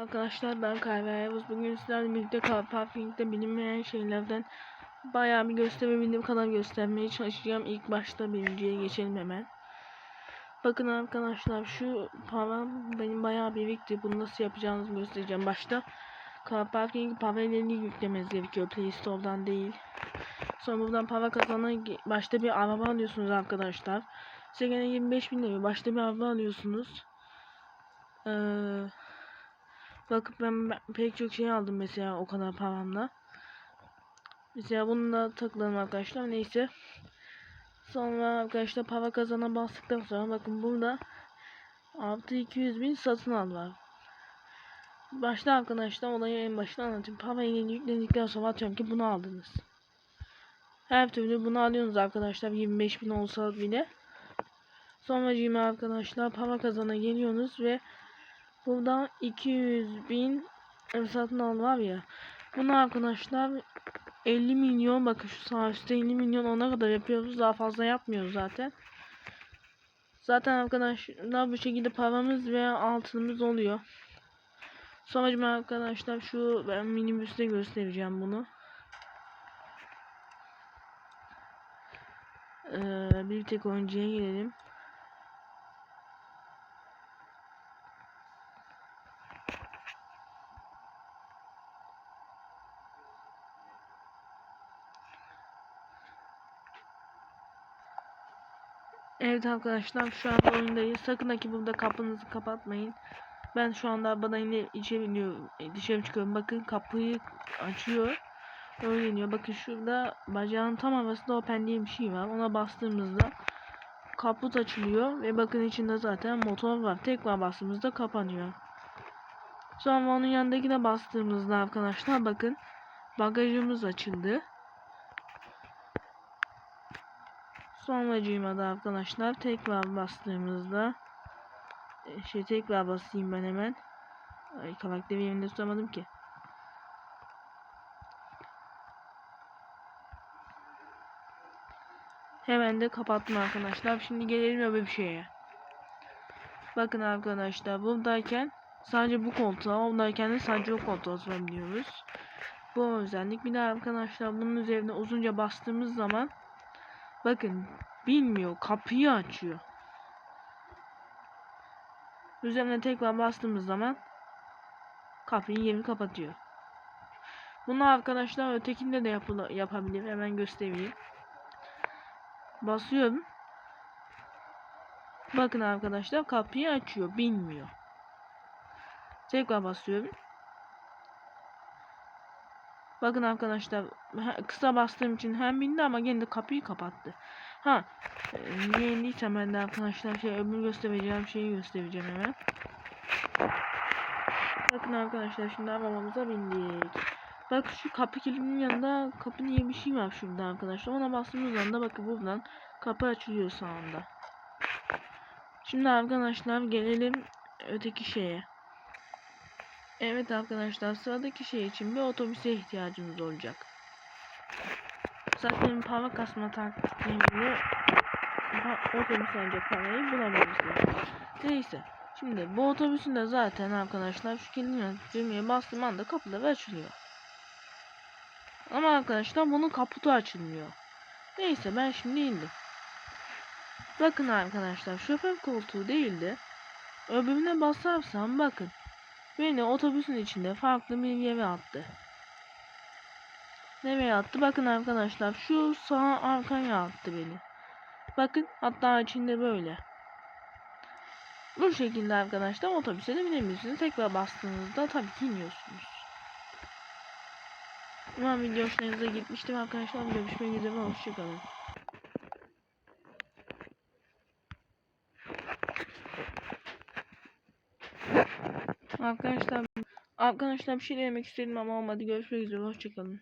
Arkadaşlar ben Kayra Yavuz. Bugün sizlerle birlikte Car Parking'de bilinmeyen şeylerden bayağı bir gösterebildiğim kadar göstermeye çalışacağım. İlk başta birinciye geçelim hemen. Bakın arkadaşlar şu param benim bayağı birikti. Bunu nasıl yapacağınızı göstereceğim. Başta Car Parking paralelini yüklemeniz gerekiyor. Play Store'dan değil. Sonra buradan para kazanan başta bir araba alıyorsunuz arkadaşlar. Size gene 25 bin lira. Başta bir araba alıyorsunuz. Eee Bakıp ben, pek çok şey aldım mesela o kadar paramla. Mesela bunu da takılalım arkadaşlar. Neyse. Sonra arkadaşlar para kazana bastıktan sonra bakın burada artı 200 bin satın al var. Başta arkadaşlar olayı en başta anlatayım. Parayı yüklendikten sonra atıyorum ki bunu aldınız. Her türlü bunu alıyorsunuz arkadaşlar 25 bin olsa bile. Sonra cime arkadaşlar para kazana geliyorsunuz ve Burada 200 bin satın al var ya. Bunu arkadaşlar 50 milyon bakın şu sağ üstte 50 milyon ona kadar yapıyoruz. Daha fazla yapmıyoruz zaten. Zaten arkadaşlar bu şekilde paramız veya altınımız oluyor. Sonucum arkadaşlar şu ben minibüste göstereceğim bunu. Ee, bir tek oyuncuya gelelim. Evet arkadaşlar şu anda oyundayız. Sakın ha kapınızı kapatmayın. Ben şu anda arabadan yine içeri iniyorum. e, Dışarı çıkıyorum. Bakın kapıyı açıyor. Öyle iniyor. Bakın şurada bacağın tam arasında open diye bir şey var. Ona bastığımızda kaput açılıyor. Ve bakın içinde zaten motor var. Tekrar bastığımızda kapanıyor. Sonra onun yanındakine bastığımızda arkadaşlar bakın bagajımız açıldı. Sonracığıma da arkadaşlar tekrar bastığımızda e, şey tekrar basayım ben hemen. Ay karakteri yerinde tutamadım ki. Hemen de kapattım arkadaşlar. Şimdi gelelim öbür bir şeye. Bakın arkadaşlar buradayken sadece bu koltuğa, oradayken de sadece o koltuğa oturabiliyoruz. Bu özellik. Bir de arkadaşlar bunun üzerine uzunca bastığımız zaman Bakın bilmiyor kapıyı açıyor. Üzerine tekrar bastığımız zaman kapıyı yerini kapatıyor. Bunu arkadaşlar ötekinde de yapabilir. Hemen göstereyim. Basıyorum. Bakın arkadaşlar kapıyı açıyor. Bilmiyor. Tekrar basıyorum. Bakın arkadaşlar kısa bastığım için hem bindi ama gene de kapıyı kapattı. Ha e, niye indiysem ben de arkadaşlar şey öbür göstereceğim şeyi göstereceğim hemen. Bakın arkadaşlar şimdi arabamıza bindik. Bak şu kapı kilidinin yanında kapı diye bir şey var şurada arkadaşlar. Ona bastığımız anda bakın buradan kapı açılıyor sağında. Şimdi arkadaşlar gelelim öteki şeye. Evet arkadaşlar sıradaki şey için bir otobüse ihtiyacımız olacak. Zaten para kasma taktiğiyle otobüs ancak parayı bulabilirsiniz. Neyse. Şimdi bu otobüsün de zaten arkadaşlar şu kilidini düğmeye bastığım anda kapıları açılıyor. Ama arkadaşlar bunun kaputu açılmıyor. Neyse ben şimdi indim. Bakın arkadaşlar şoför koltuğu değildi. Öbürüne basarsam bakın. Beni otobüsün içinde farklı bir yere attı. Nereye attı? Bakın arkadaşlar şu sağ arkaya attı beni. Bakın hatta içinde böyle. Bu şekilde arkadaşlar otobüse de binebilirsiniz. Tekrar bastığınızda tabii ki iniyorsunuz. Umarım video hoşunuza gitmiştir arkadaşlar. Görüşmek üzere. Hoşçakalın. Arkadaşlar arkadaşlar bir şey demek istedim ama olmadı. Görüşmek üzere. Hoşçakalın.